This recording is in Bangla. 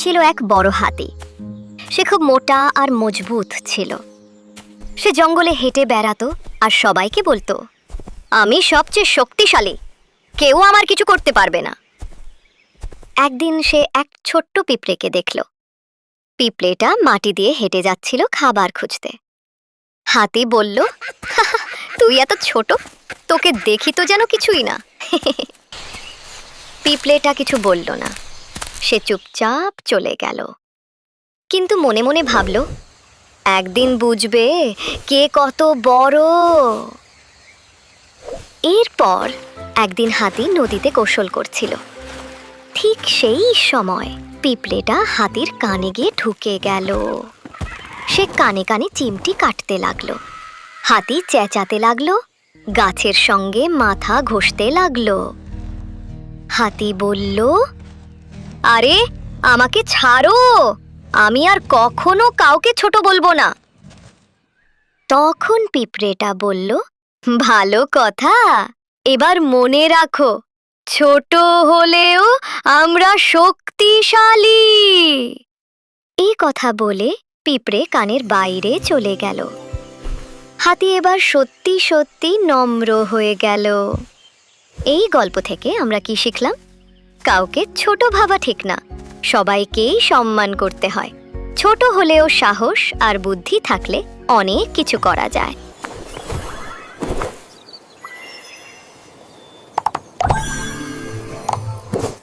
ছিল এক বড় হাতি। সে খুব মোটা আর মজবুত ছিল। সে জঙ্গলে হেঁটে বেড়াতো আর সবাইকে বলতো, আমি সবচেয়ে শক্তিশালী। কেউ আমার কিছু করতে পারবে না। একদিন সে এক ছোট্ট পিঁপড়েকে দেখল। পিঁপড়েটা মাটি দিয়ে হেঁটে যাচ্ছিল খাবার খুঁজতে। হাতি বলল তুই এত ছোট, তোকে দেখি তো যেন কিছুই না। পিঁপড়েটা কিছু বলল না। সে চুপচাপ চলে গেল। কিন্তু মনে মনে ভাবল, একদিন বুঝবে কে কত বড়। এরপর একদিন হাতি নদীতে কৌশল করছিল। ঠিক সেই সময় পিঁপড়েটা হাতির কানে গিয়ে ঢুকে গেল। সে কানে কানে চিমটি কাটতে লাগল। হাতি চেঁচাতে লাগল, গাছের সঙ্গে মাথা ঘষতে লাগল। হাতি বলল আরে, আমাকে ছাড়ো। আমি আর কখনো কাউকে ছোট বলব না। তখন পিঁপড়েটা বলল, ভালো কথা। এবার মনে রাখো, ছোট হলেও আমরা শক্তিশালী। এই কথা বলে পিঁপড়ে কানের বাইরে চলে গেল। হাতি এবার সত্যি সত্যি নম্র হয়ে গেল। এই গল্প থেকে আমরা কি শিখলাম? কাউকে ছোট ভাবা ঠিক না। সবাইকেই সম্মান করতে হয়। ছোট হলেও সাহস আর বুদ্ধি থাকলে অনেক কিছু করা যায়।